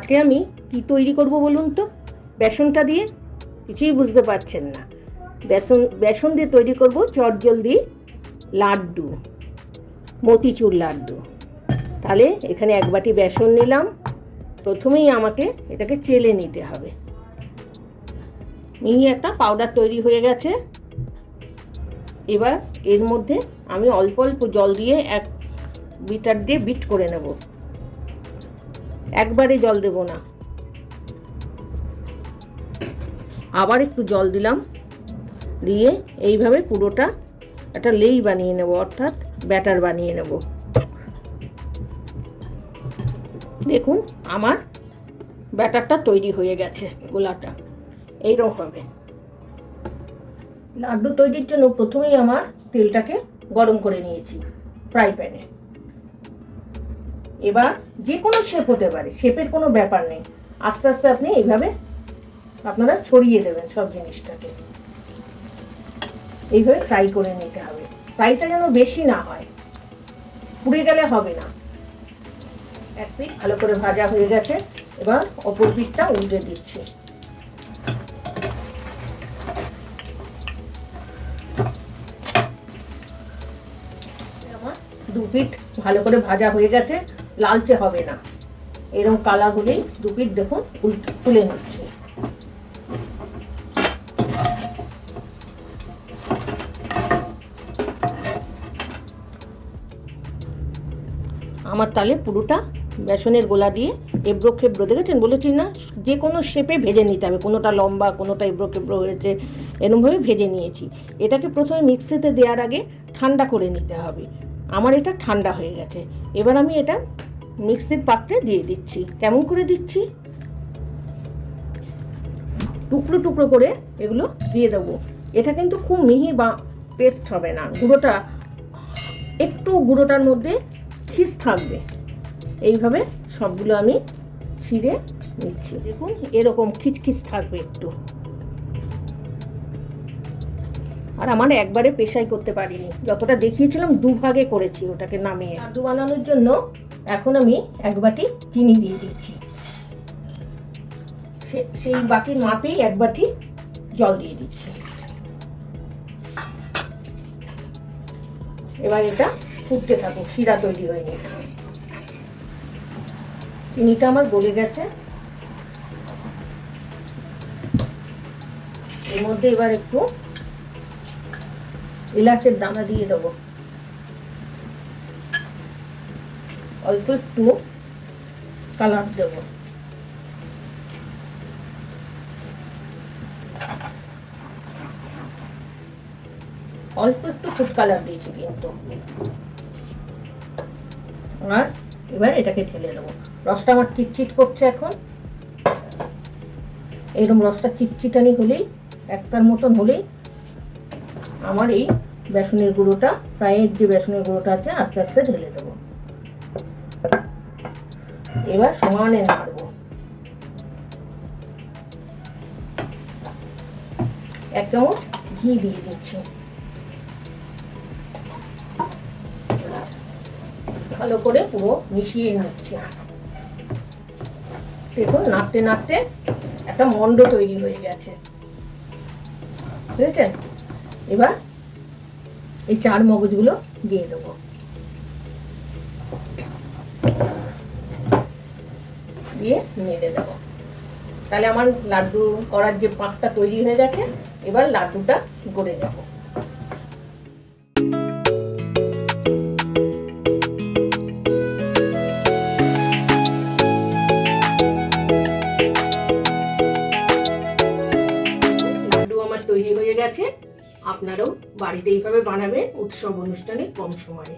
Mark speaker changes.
Speaker 1: আজকে আমি কি তৈরি করব বলুন তো? বেসনটা দিয়ে কিছুই বুঝতে পারছেন না। বেসন বেসন দিয়ে তৈরি করব চটজলদি লাড্ডু, মতিচুর লাড্ডু। তাহলে এখানে এক বাটি বেসন নিলাম। প্রথমেই আমাকে এটাকে চেলে নিতে হবে। মিহি একটা পাউডার তৈরি হয়ে গেছে। এবার এর মধ্যে আমি অল্প অল্প জল দিয়ে এক বিটার দিয়ে বিট করে নেব। একবারে জল দেব না। আবার একটু জল দিলাম। দিয়ে এইভাবে পুরোটা একটা লেই বানিয়ে নেব, অর্থাৎ ব্যাটার বানিয়ে নেব। দেখুন, আমার ব্যাটারটা তৈরি হয়ে গেছে, গোলাটা। এইরকম হবে। লাড্ডু তৈরির জন্য প্রথমেই আমার তেলটাকে গরম করে নিয়েছি, ফ্রাই প্যানে। এবার যে কোনো শেপ হতে পারে শেপের কোনো ব্যাপার নেই। আস্তে আস্তে আপনি এইভাবে আপনারা ছড়িয়ে দেবেন সব জিনিসটাকে। এইভাবে ফ্রাই করে নিতে হবে। ফ্রাইটা যেন বেশি না হয়। পুড়ে গেলে হবে না। এক পিঠ ভালো করে ভাজা হয়ে গেছে। এবার অপর পিঠটা উল্টে দিচ্ছি। দু পিঠ ভালো করে ভাজা হয়ে গেছে। লালচে হবে না। এরকম কালার হলেই দু পিঠ দেখুন তুলে নিচ্ছে আমার তালে পুরোটা বেসনের গোলা দিয়ে এবড়ো খেবড়ো দেখেছেন? বলেছি না, যে কোনো শেপে ভেজে নিতে হবে। কোনোটা লম্বা, কোনোটা এবড়ো খেবড়ো হয়েছে, এরমভাবে ভেজে নিয়েছি। এটাকে প্রথমে মিক্সিতে দেওয়ার আগে ঠান্ডা করে নিতে হবে। আমার এটা ঠান্ডা হয়ে গেছে। এবার আমি এটা মিক্সির পাত্রে দিয়ে দিচ্ছি। কেমন করে দিচ্ছি? টুকরো টুকরো করে এগুলো দিয়ে দেবো। এটা কিন্তু খুব মিহি বা পেস্ট হবে না। গুঁড়োটা একটু গুঁড়োটার মধ্যে খিস থাকবে। এইভাবে সবগুলো আমি ছিঁড়ে নিচ্ছি। দেখুন, এরকম খিচখিচ থাকবে একটু। আর আমার একবারে পেশাই করতে পারিনি। যতটা দেখিয়েছিলাম, দুভাগে করেছি ওটাকে নামিয়ে। লাড্ডু বানানোর জন্য এখন আমি এক বাটি চিনি দিয়ে দিচ্ছি। সেই বাটির মাপেই এক বাটি জল দিয়ে দিচ্ছি। এবার এটা ফুটতে থাকুক, শিরা তৈরি হয়নি। চিনিটা আমার গলে গেছে। এর মধ্যে এবার একটু এলাচের দানা দিয়ে দেবো। অল্প একটু কালার দেব। অল্প একটু ফুড কালার দিয়েছি কিন্তু। আর এবার এটাকে ঢেলে দেবো। রসটা আমার চিটচিট করছে এখন। এরকম রসটা চিটচিটানি হলেই, একটার মতন হলেই আমার এই বেসনের গুঁড়োটা, ফ্রাইয়ের যে বেসনের গুঁড়োটা আছে, আস্তে আস্তে ঢেলে দেবো। এবার সমানে নাড়বো। এক চামচ ঘি দিয়ে দিচ্ছি। ভালো করে পুরো মিশিয়ে নিচ্ছি। দেখুন, নাড়তে নাড়তে একটা মন্ড তৈরি হয়ে গেছে। বুঝেছেন? এবার এই চার মগজগুলো দিয়ে দেবো। দিয়ে নেড়ে দেবো। তাহলে আমার লাড্ডু করার যে পাকটা তৈরি হয়ে গেছে, এবার লাড্ডুটা গড়ে আমার তৈরি হয়ে গেছে। আপনারাও বাড়িতে এইভাবে বানাবেন, উৎসব অনুষ্ঠানে কম সময়ে।